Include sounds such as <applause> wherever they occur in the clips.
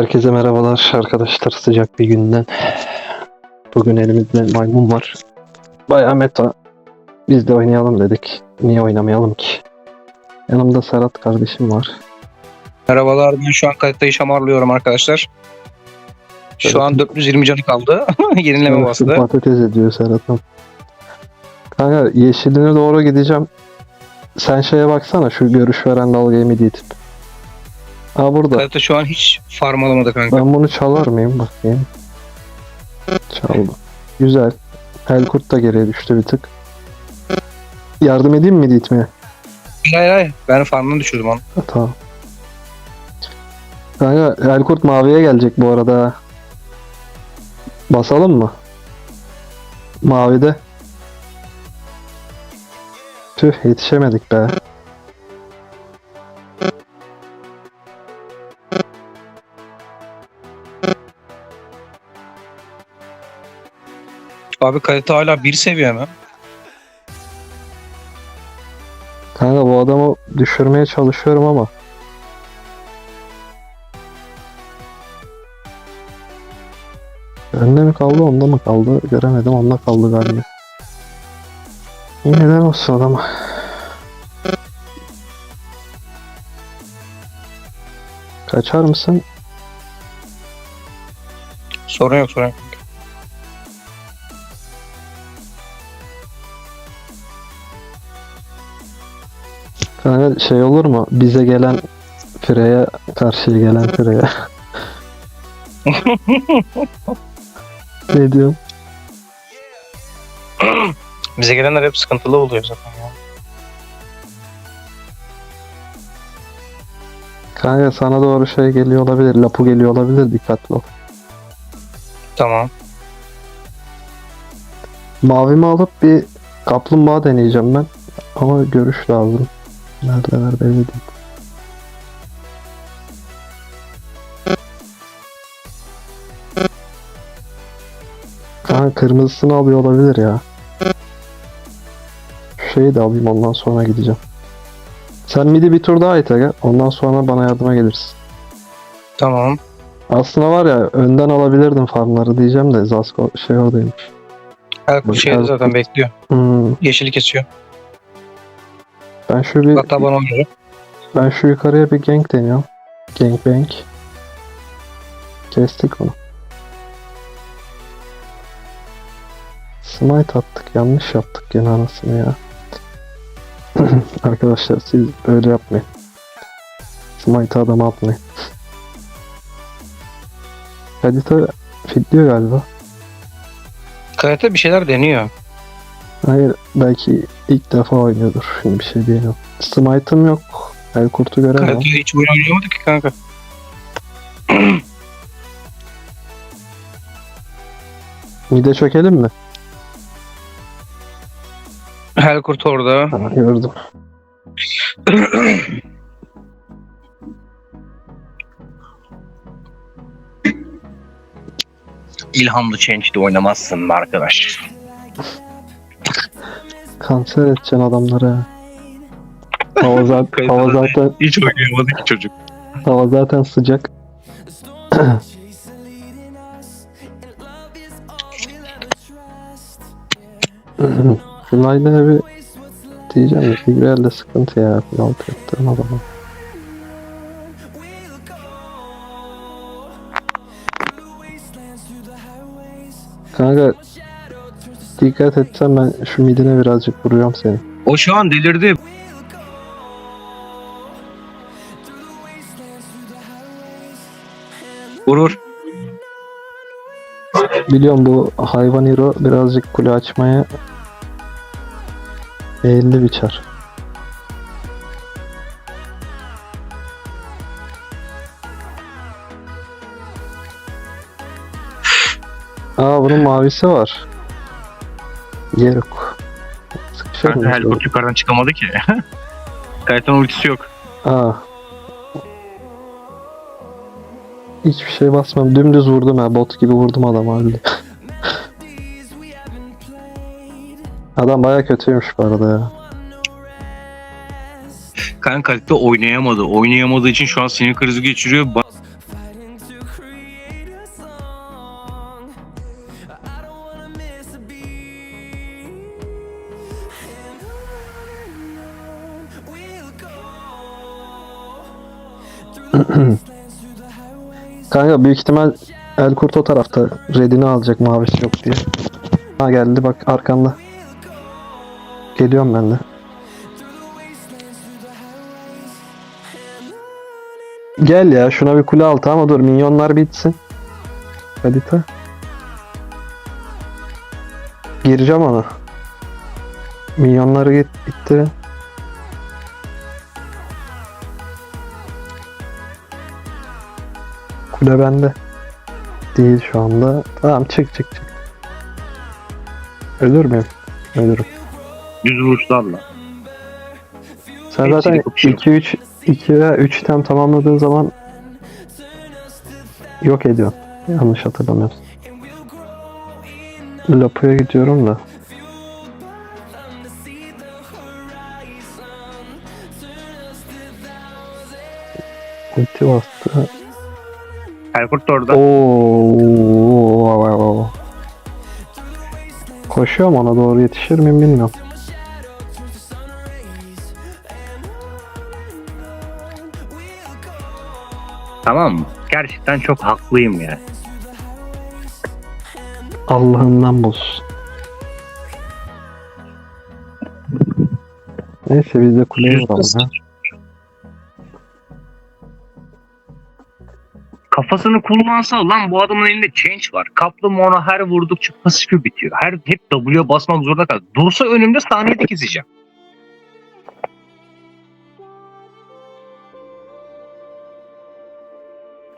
Herkese merhabalar arkadaşlar sıcak bir günden. Bugün elimizde maymun var. Bayağı meta. Biz de oynayalım dedik. Niye oynamayalım ki? Yanımda Serhat kardeşim var. Merhabalar ben şu an kayıttayı şamarlıyorum arkadaşlar. Şu an 420 canı kaldı. <laughs> Yenileme bastı. Patates ediyor Serhat'ım. Kanka yeşiline doğru gideceğim. Sen şeye baksana şu görüş veren dalgayı mı diye tip. Aa burada. Kayıtta şu an hiç farm alamadı kanka. Ben bunu çalar mıyım bakayım. Çaldım. Güzel. Helkurt da geriye düştü bir tık. Yardım edeyim mi gitmeye? Hayır hayır ben farmını düşürdüm onu. Ha, tamam. Kanka Helkurt maviye gelecek bu arada. Basalım mı? Mavide. Tüh yetişemedik be. Abi kayıtta hala bir seviye mi? Kanka bu adamı düşürmeye çalışıyorum ama. Önde mi kaldı onda mı kaldı göremedim onda kaldı galiba. Yine de olsun adama. Kaçar mısın? Sorun yok sorun yok. Kanka şey olur mu? Bize gelen Freya karşıya gelen Freya. <laughs> ne diyorsun? Bize gelenler hep sıkıntılı oluyor zaten ya. Kanka sana doğru şey geliyor olabilir. Lapu geliyor olabilir. Dikkatli ol. Tamam. Mavimi alıp bir kaplumbağa deneyeceğim ben. Ama görüş lazım. Neredeler belli değil. Kırmızısını alıyor olabilir ya. Şu şeyi de alayım ondan sonra gideceğim. Sen midi bir tur daha it aga. Ondan sonra bana yardıma gelirsin. Tamam. Aslında var ya önden alabilirdim farmları diyeceğim de Zasko şey oradaymış. Her her- zaten bekliyor. Hmm, Yeşili kesiyor. Ben şu bir Hatta bana oynuyor. Ben şu yukarıya bir gank deniyorum. Gangbang. Kestik onu. Smite attık. Yanlış yaptık gene anasını ya. <clears throat> Arkadaşlar siz öyle yapmayın. Smite adama atmayın. <laughs> Kadita fitliyor galiba. Kayıtta bir şeyler deniyor. Hayır belki ilk defa oynuyordur. Şimdi bir şey diyemem. Smite'ım yok. El kurtu göremem. Kayıtta hiç oyun oynayamadı ki kanka. <clears throat> Mide çökelim mi? Helkurt orada. Ha, gördüm. İlhamlı Change'de oynamazsın arkadaş? <laughs> Kanser edeceksin adamları. Hava zaten, hava zaten, Hiç oynayamadı ki çocuk. hava zaten sıcak. Finalde bir diyeceğim de Figuel'de sıkıntı ya. Final yaptığım adamı. Kanka dikkat etsen ben şu midine birazcık vuruyorum seni. O şu an delirdi. Vurur. Biliyorum bu hayvan hero birazcık kule açmaya eğilli biçer. Aa bunun mavisi var. Yeruk. Sıkışır Kanka mı? Helkurt yukarıdan çıkamadı ki. <laughs> Kayıtın ultisi yok. Aa. Hiçbir şey basmam. Dümdüz vurdum ha. Bot gibi vurdum adamı halde. <laughs> Adam baya kötüymüş bu arada ya. Kanka kalite oynayamadı. Oynayamadığı için şu an sinir krizi geçiriyor. Ba- Kanka büyük ihtimal Elkurt o tarafta redini alacak mavisi yok diye. Ha geldi bak arkanda. Geliyorum ben de. Gel ya şuna bir kule altı ama dur minyonlar bitsin. Kalite. Gireceğim ona. Minyonları git gitti. Kule bende. Değil şu anda. Tamam çık çık çık. Ölür müyüm? Ölürüm. Düz vuruşlarla. Sen Hepsini zaten kapışırım. 2 3 2 veya 3 item tamamladığın zaman yok ediyorsun. Yanlış hatırlamıyorsun. Lapu'ya gidiyorum da. Ulti bastı. Erkurt da orada. Oo. Koşuyorum ona doğru yetişir miyim bilmiyorum. Tamam mı? Gerçekten çok haklıyım yani. Allah'ından bulsun. Neyse biz de kuleye vuralım ya. Kafasını kullansa lan bu adamın elinde change var. Kaplumbağa ona her vurdukça pasifi bitiyor. Her hep W'ye basmak zorunda kalıyor. Dursa önümde saniyede keseceğim.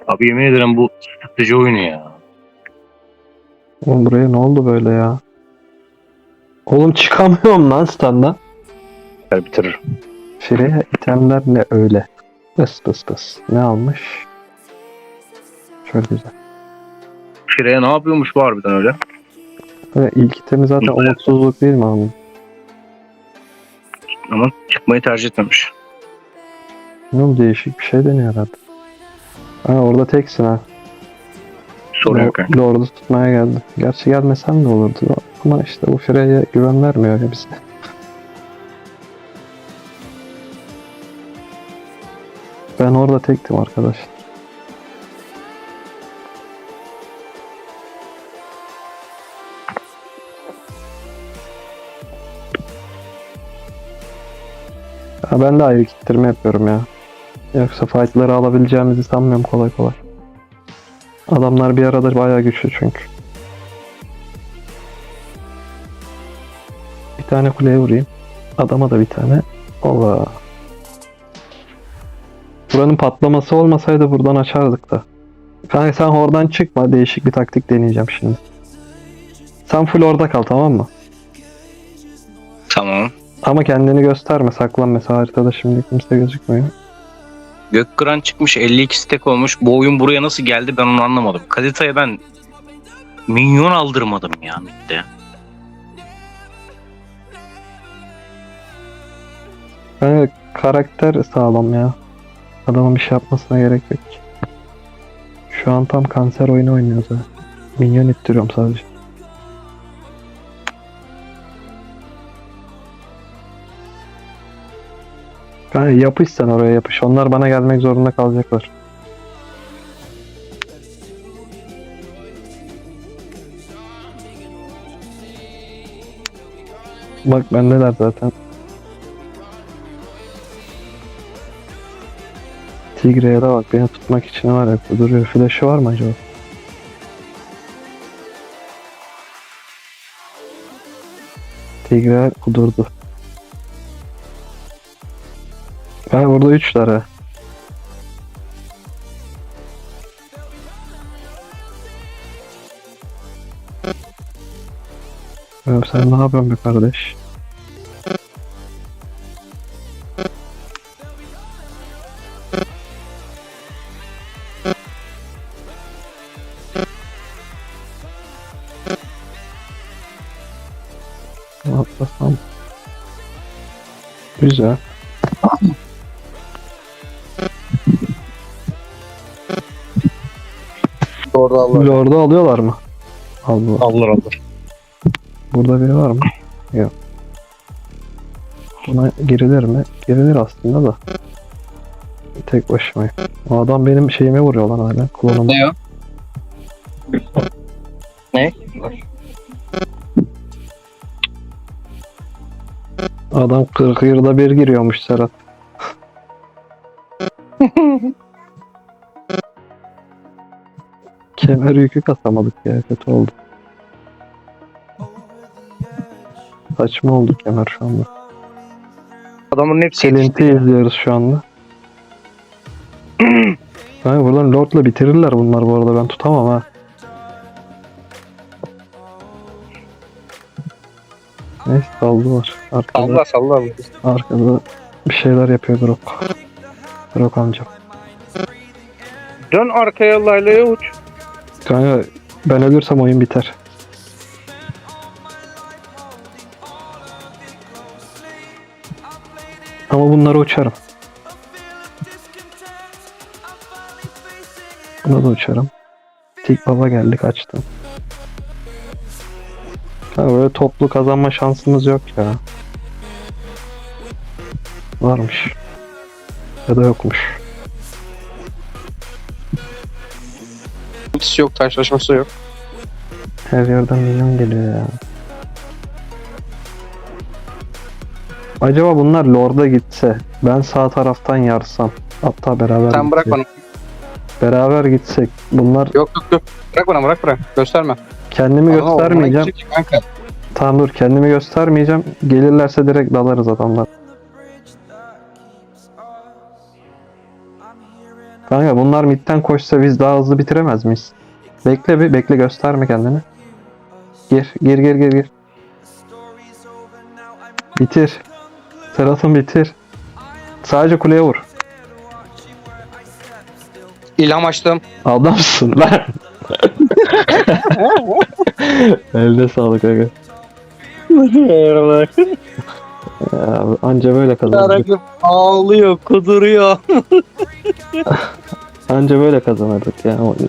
Abi yemin ederim bu strateji oyunu ya. Oğlum buraya ne oldu böyle ya? Oğlum çıkamıyorum lan standdan. Ben bitiririm. Freye itemler ne öyle? Bıs bıs bıs. Ne almış? Çok güzel. Şire'ye ne yapıyormuş bu harbiden öyle? Ve ilk itemi zaten Güzel. umutsuzluk değil mi abi? Ama çıkmayı tercih etmemiş. Bilmiyorum değişik bir şey deniyor herhalde. Ha orada teksin ha. Sorun yok. yani. Lord'u tutmaya geldi. Gerçi gelmesem de olurdu. Ama işte bu Frey'e güven vermiyor ya bize. Ben orada tektim arkadaş. Ya ben de ayrı kittirme yapıyorum ya. Yoksa fight'ları alabileceğimizi sanmıyorum kolay kolay. Adamlar bir arada bayağı güçlü çünkü. Bir tane kuleye vurayım. Adama da bir tane. Ova. Buranın patlaması olmasaydı buradan açardık da. Kanka sen oradan çıkma. Değişik bir taktik deneyeceğim şimdi. Sen full orada kal tamam mı? Ama kendini gösterme. Saklan mesela haritada şimdi kimse gözükmüyor. Gökkıran çıkmış 52 stek olmuş. Bu oyun buraya nasıl geldi ben onu anlamadım. Kadita'ya ben minyon aldırmadım ya midde. Yani karakter sağlam ya. Adamın bir şey yapmasına gerek yok ki. Şu an tam kanser oyunu oynuyoruz ha. Minyon ittiriyorum sadece. Kanka yapış sen oraya yapış. Onlar bana gelmek zorunda kalacaklar. Bak bendeler zaten. Tigre'ye de bak beni tutmak için var ya duruyor. Flash'ı var mı acaba? Tigre kudurdu. Burada 3 tane. Ya sen ne yapıyorsun be kardeş? Ne yapmasam? Güzel. Orada Lord'u alıyorlar mı? Allah. Allah Allah. Burada biri var mı? Yok. Buna girilir mi? Girilir aslında da. Tek başımayım. O adam benim şeyime vuruyor lan hala. Klonuma. Ne o? Ne? Adam 40 yılda bir giriyormuş Serhat. <laughs> Kemer yükü kasamadık ya kötü oldu. Saçma oldu kemer şu anda. Adamın hepsi. Selinti izliyoruz şu anda. <clears throat> Kanka buradan Lord'la bitirirler bunlar bu arada ben tutamam ha. Neyse saldılar. Arkada, Allah salla. arkada bir şeyler yapıyor Grok. Grok amca. Dön arkaya Layla'ya uç. Kanka ben ölürsem oyun biter. Ama bunları uçarım. Buna da uçarım. Tik baba geldi kaçtı. Kanka böyle toplu kazanma şansımız yok ya. Varmış. Ya da yokmuş. Ultisi yok, taşlaşması yok. Her yerden milyon geliyor ya. Acaba bunlar Lord'a gitse, ben sağ taraftan yarsam, hatta beraber Sen bırak gitsek, bana. beraber gitsek, bunlar Yok yok yok. Bırak bana bırak bırak. Gösterme. kendimi ormana göstermeyeceğim. gidecek Kanka. Tamam dur kendimi göstermeyeceğim. Gelirlerse direkt dalarız adamlar. Kanka bunlar midden koşsa biz daha hızlı bitiremez miyiz? Bekle bir bekle gösterme kendini. Gir gir gir gir gir. Bitir. Serhat'ım bitir. Sadece kuleye vur. İlham açtım. Adamsın lan. <laughs> Eline sağlık aga. <laughs> Ya, anca böyle kazanırdık. ağlıyor, kuduruyor. <laughs> Anca böyle kazanırdık ya oyunu.